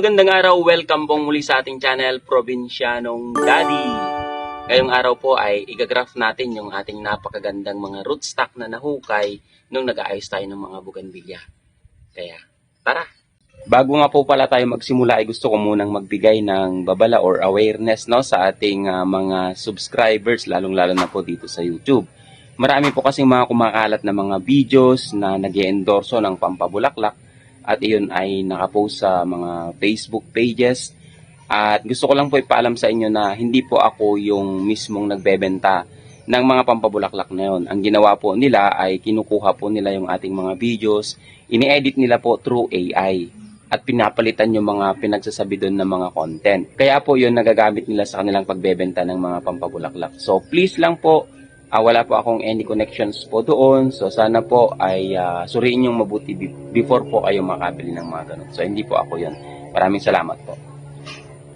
magandang araw. Welcome pong muli sa ating channel, Provincianong Daddy. Ngayong araw po ay igagraph natin yung ating napakagandang mga rootstock na nahukay nung nag-aayos tayo ng mga buganbilya. Kaya, tara! Bago nga po pala tayo magsimula ay gusto ko munang magbigay ng babala or awareness no sa ating ah, mga subscribers lalong-lalo na po dito sa YouTube. Marami po kasing mga kumakalat na mga videos na nag endorso ng pampabulaklak at iyon ay nakapost sa mga Facebook pages. At gusto ko lang po ipaalam sa inyo na hindi po ako yung mismong nagbebenta ng mga pampabulaklak na yun. Ang ginawa po nila ay kinukuha po nila yung ating mga videos, ini-edit nila po through AI at pinapalitan yung mga pinagsasabi doon ng mga content. Kaya po yun nagagamit nila sa kanilang pagbebenta ng mga pampabulaklak. So please lang po, ah, wala po akong any connections po doon. So sana po ay ah, suriin yung mabuti be- before po kayo makabili ng mga ganun. So hindi po ako yun. Maraming salamat po.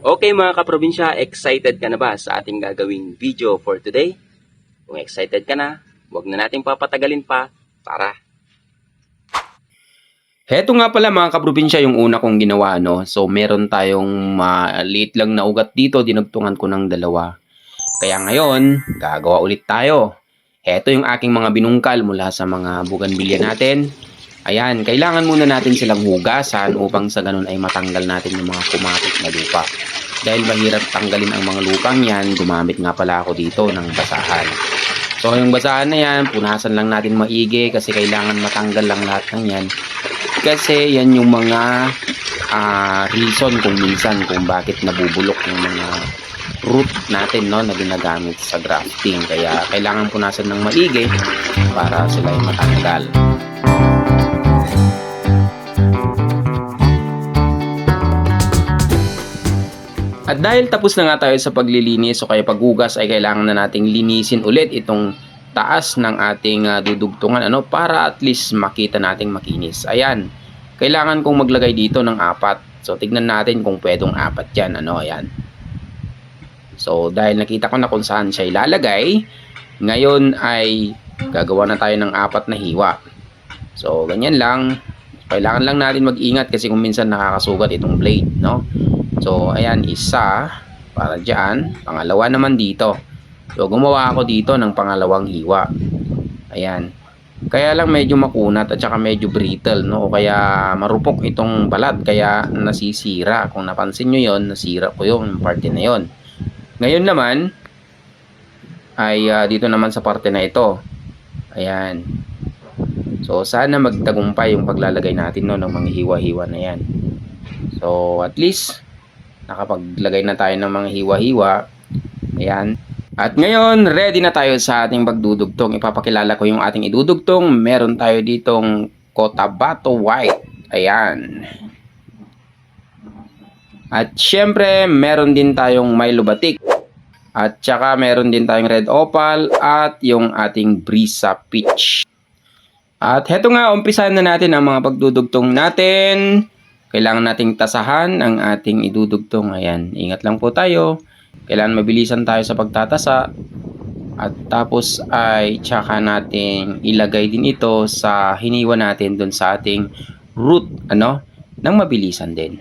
Okay mga kaprobinsya, excited ka na ba sa ating gagawing video for today? Kung excited ka na, huwag na nating papatagalin pa. Tara! Heto nga pala mga kaprobinsya yung una kong ginawa no. So meron tayong maliit lang na ugat dito, dinagtungan ko ng dalawa. Kaya ngayon, gagawa ulit tayo. Heto yung aking mga binungkal mula sa mga buganbilya natin. Ayan, kailangan muna natin silang hugasan upang sa ganun ay matanggal natin yung mga kumapit na lupa. Dahil mahirap tanggalin ang mga lupang yan, gumamit nga pala ako dito ng basahan. So yung basahan na yan, punasan lang natin maigi kasi kailangan matanggal lang lahat ng yan. Kasi yan yung mga ah, reason kung minsan kung bakit nabubulok yung mga root natin no, na ginagamit sa grafting. Kaya kailangan punasan ng maigi para sila ay matanggal. At dahil tapos na nga tayo sa paglilinis o kaya paghugas ay kailangan na nating linisin ulit itong taas ng ating ah, dudugtungan ano para at least makita nating makinis. Ayan. Kailangan kong maglagay dito ng apat. So tignan natin kung pwedong apat 'yan ano ayan. So dahil nakita ko na kung saan siya ilalagay, ngayon ay gagawa na tayo ng apat na hiwa. So ganyan lang. Kailangan lang natin mag-ingat kasi kung minsan nakakasugat itong blade, no? So, ayan, isa para dyan. Pangalawa naman dito. So, gumawa ako dito ng pangalawang hiwa. Ayan. Kaya lang medyo makunat at saka medyo brittle, no? O kaya marupok itong balat, kaya nasisira. Kung napansin nyo yon nasira ko yung parte na yon Ngayon naman, ay ah, dito naman sa parte na ito. Ayan. So, sana magtagumpay yung paglalagay natin no, ng mga hiwa-hiwa na yan. So, at least, nakapaglagay na tayo ng mga hiwa-hiwa. Ayan. At ngayon, ready na tayo sa ating pagdudugtong. Ipapakilala ko yung ating idudugtong. Meron tayo ditong Cotabato White. Ayan. At syempre, meron din tayong Milo Batik. At saka meron din tayong Red Opal at yung ating Brisa Peach. At heto nga, umpisahan na natin ang mga pagdudugtong natin. Kailangan nating tasahan ang ating idudugtong. Ayan, ingat lang po tayo. Kailangan mabilisan tayo sa pagtatasa. At tapos ay tsaka nating ilagay din ito sa hiniwa natin dun sa ating root, ano, nang mabilisan din.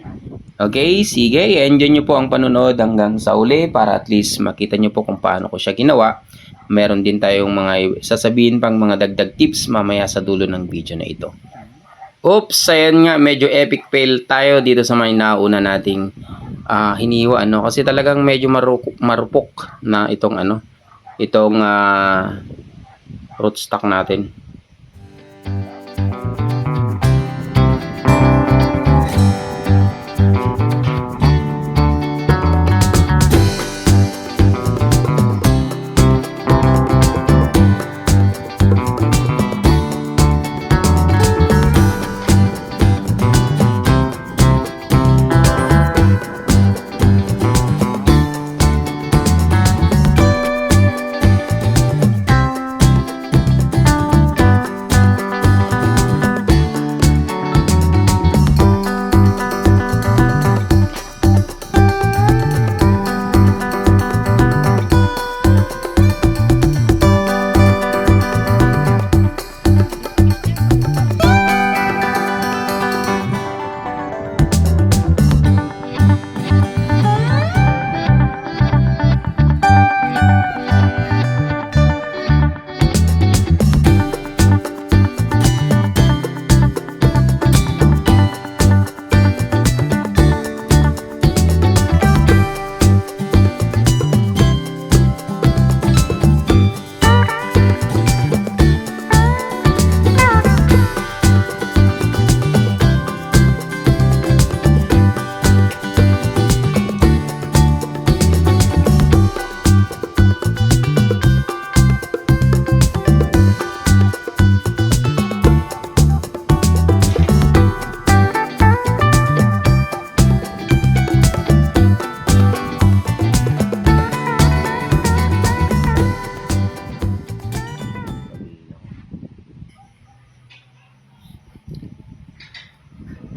Okay, sige, enjoy nyo po ang panunod hanggang sa uli para at least makita nyo po kung paano ko siya ginawa. Meron din tayong mga sasabihin pang mga dagdag tips mamaya sa dulo ng video na ito. Oops, ayan nga, medyo epic fail tayo dito sa may nauna nating ah, hiniwa ano kasi talagang medyo marupok, marupok na itong ano, itong ah, rootstock natin.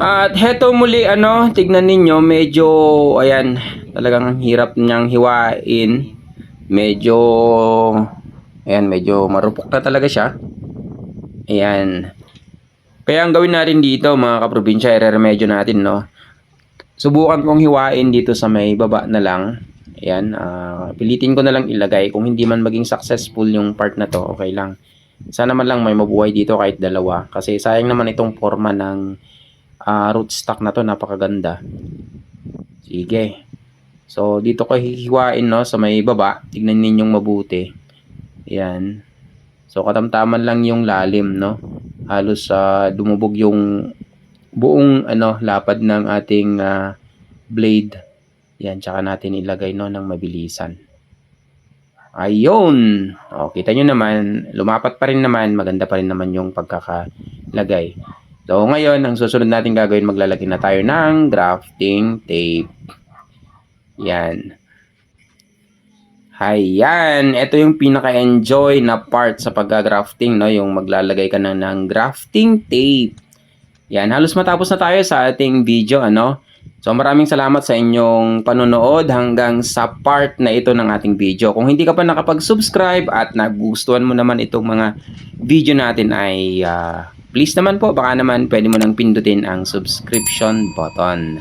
At heto muli ano, tignan ninyo, medyo ayan, talagang ang hirap niyang hiwain. Medyo ayan, medyo marupok na talaga siya. Ayan. Kaya ang gawin natin dito mga kaprobinsya, i-remedyo natin no. Subukan kong hiwain dito sa may baba na lang. Ayan, ah, pilitin ko na lang ilagay. Kung hindi man maging successful yung part na to, okay lang. Sana man lang may mabuhay dito kahit dalawa. Kasi sayang naman itong forma ng ah, rootstock na to, napakaganda. Sige. So, dito ko hihiwain no, sa may baba. Tignan ninyong mabuti. Ayan. So, katamtaman lang yung lalim, no? Halos sa dumubog yung buong ano lapad ng ating ah, blade. Yan, tsaka natin ilagay no ng mabilisan. Ayun. O, kita nyo naman, lumapat pa rin naman, maganda pa rin naman yung pagkakalagay. So, ngayon, ang susunod natin gagawin, maglalagay na tayo ng grafting tape. Yan. Hayan, ito yung pinaka-enjoy na part sa pagka-grafting, no? Yung maglalagay ka na ng grafting tape. Yan, halos matapos na tayo sa ating video, ano? So maraming salamat sa inyong panonood hanggang sa part na ito ng ating video. Kung hindi ka pa nakapag-subscribe at nagustuhan mo naman itong mga video natin ay ah, please naman po, baka naman pwede mo nang pindutin ang subscription button.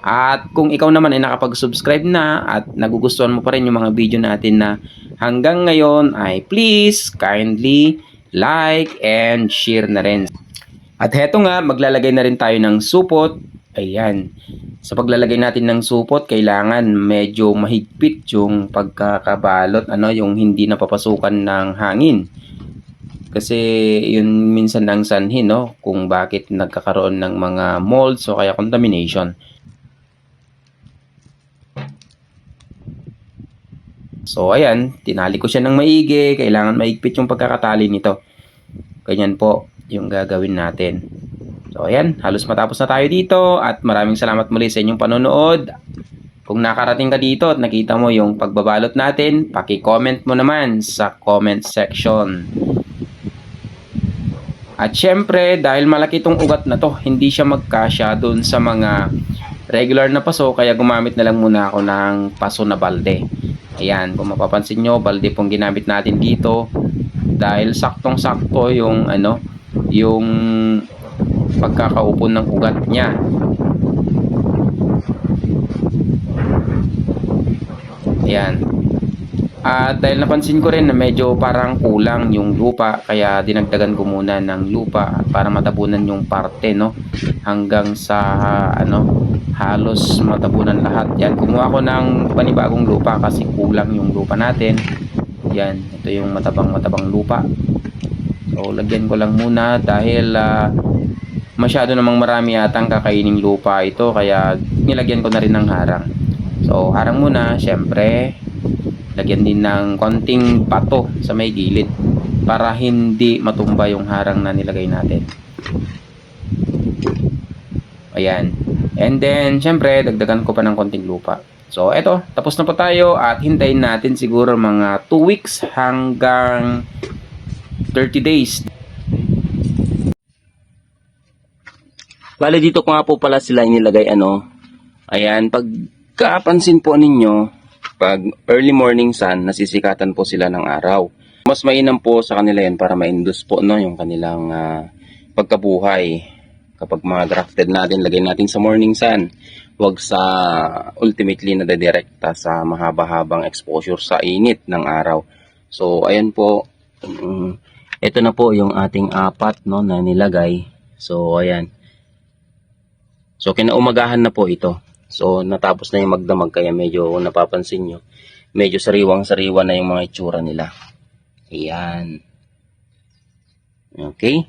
At kung ikaw naman ay nakapag-subscribe na at nagugustuhan mo pa rin yung mga video natin na hanggang ngayon ay please kindly like and share na rin. At heto nga, maglalagay na rin tayo ng supot. Ayan. Sa paglalagay natin ng supot, kailangan medyo mahigpit yung pagkakabalot, ano, yung hindi napapasukan ng hangin. Kasi yun minsan ang sanhin, no, kung bakit nagkakaroon ng mga molds o kaya contamination. So, ayan, tinali ko siya ng maigi. Kailangan maigpit yung pagkakatali nito. Ganyan po yung gagawin natin. So, ayan, halos matapos na tayo dito at maraming salamat muli sa inyong panonood. Kung nakarating ka dito at nakita mo yung pagbabalot natin, paki-comment mo naman sa comment section. At syempre, dahil malaki itong ugat na to, hindi siya magkasya doon sa mga regular na paso, kaya gumamit na lang muna ako ng paso na balde. Ayan, kung mapapansin nyo, balde pong ginamit natin dito dahil saktong-sakto yung ano, yung pagkakaupo ng ugat niya. Ayan. At dahil napansin ko rin na medyo parang kulang yung lupa, kaya dinagdagan ko muna ng lupa para matabunan yung parte, no? Hanggang sa, ano, halos matabunan lahat. Yan, kumuha ko ng panibagong lupa kasi kulang yung lupa natin. Yan, ito yung matabang-matabang lupa. So, lagyan ko lang muna dahil ah, masyado namang marami yatang kakainin lupa ito kaya nilagyan ko na rin ng harang. So, harang muna, syempre, lagyan din ng konting pato sa may gilid para hindi matumba yung harang na nilagay natin. Ayan. And then, syempre, dagdagan ko pa ng konting lupa. So, eto, tapos na po tayo at hintayin natin siguro mga 2 weeks hanggang 30 days. Bale dito ko nga po pala sila inilagay ano. Ayan, pag kapansin po ninyo, pag early morning sun, nasisikatan po sila ng araw. Mas mainam po sa kanila yan para ma-induce po no, yung kanilang ah, pagkabuhay. Kapag mga grafted natin, lagay natin sa morning sun. Huwag sa ultimately na direkta sa mahaba-habang exposure sa init ng araw. So, ayan po. Mm, ito na po yung ating apat no, na nilagay. So, ayan. So, kinaumagahan na po ito. So, natapos na yung magdamag kaya medyo napapansin nyo, medyo sariwang-sariwa na yung mga itsura nila. Ayan. Okay.